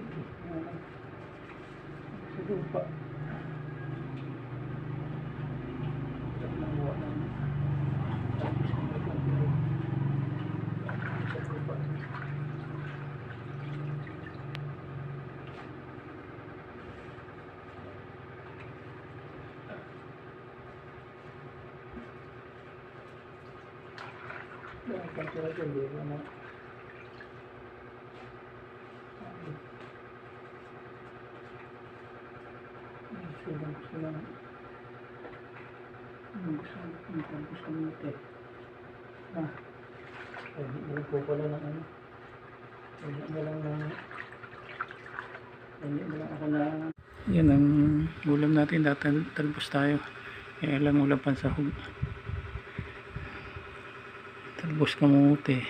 fikir Saya lupa Thank you. Hanggang gusto na lang. Hanggang gusto na ito. Ah. Pwede na po pala ng ano. Pwede na lang na. Pwede na lang ako na. Yan ang ulam natin. Talbos tayo. Kaya lang ulam pansahog. Talbos kamote.